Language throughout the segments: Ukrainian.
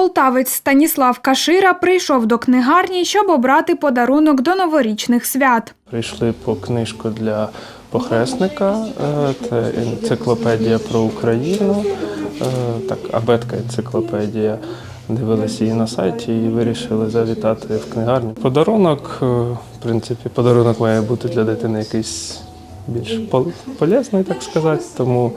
Полтавець Станіслав Кашира прийшов до книгарні, щоб обрати подарунок до новорічних свят. Прийшли по книжку для похресника. е, Це енциклопедія про Україну. е, Так, абетка енциклопедія. Дивилися її на сайті і вирішили завітати в книгарню. Подарунок, е, в принципі, подарунок має бути для дитини якийсь більш пол- полезний, так сказати. Тому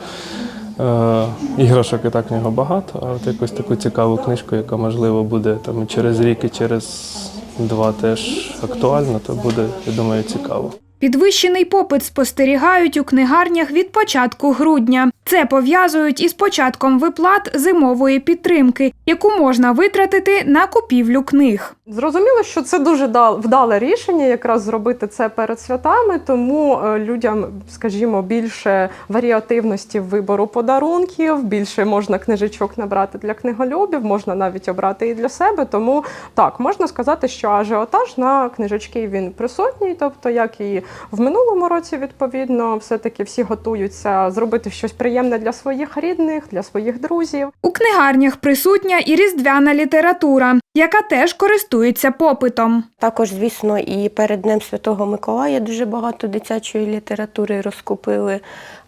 іграшок і так в нього багато, а от якусь таку цікаву книжку, яка можливо буде там через рік, і через два теж актуальна, то буде, я думаю, цікаво. Підвищений попит спостерігають у книгарнях від початку грудня. Це пов'язують із початком виплат зимової підтримки, яку можна витратити на купівлю книг. Зрозуміло, що це дуже дал- вдале рішення, якраз зробити це перед святами, тому е, людям, скажімо, більше варіативності вибору подарунків, більше можна книжечок набрати для книголюбів, можна навіть обрати і для себе. Тому так можна сказати, що ажіотаж на книжечки він присутній, тобто як і в минулому році, відповідно, все-таки всі готуються зробити щось приємне для своїх рідних, для своїх друзів. У книгарнях присутня і різдвяна література, яка теж користується попитом. Також, звісно, і перед Днем Святого Миколая дуже багато дитячої літератури розкупили.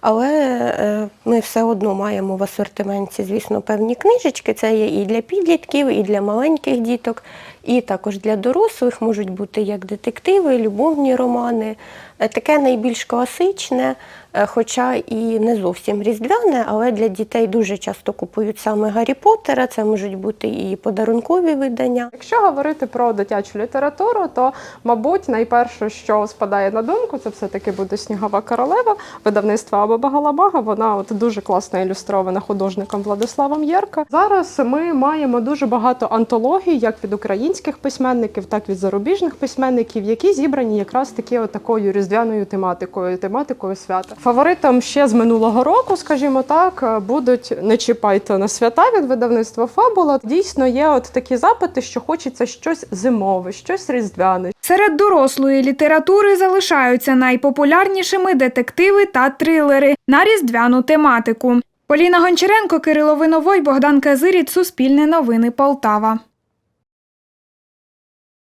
Але е, ми все одно маємо в асортименті, звісно, певні книжечки. Це є і для підлітків, і для маленьких діток, і також для дорослих можуть бути як детективи, любовні романи. Е, Таке найбільш класичне, е, хоча і не зовсім різдвяне, але для дітей дуже часто купують саме Гаррі Поттера. Це можуть бути і подарункові видання. Якщо говорити про дитячу літературу, то мабуть найперше, що спадає на думку, це все-таки буде снігова королева видавництва Аба Багаламага. Вона от дуже класно ілюстрована художником Владиславом Єрка. Зараз ми маємо дуже багато антологій, як від українських письменників, так і від зарубіжних письменників, які зібрані якраз таки такою різдвяною тематикою, тематикою свята. Фаворитом ще з минулого року, скажімо так, будуть не чіпайте на свята від видавництва Фабула. Дійсно є от такі запити, що хочеться щось зимове, щось різдвяне. Серед дорослої літератури залишаються найпопулярнішими детективи та трилери на різдвяну тематику. Поліна Гончаренко, Кирило Виновой, Богдан Казиріт, Суспільне новини Полтава.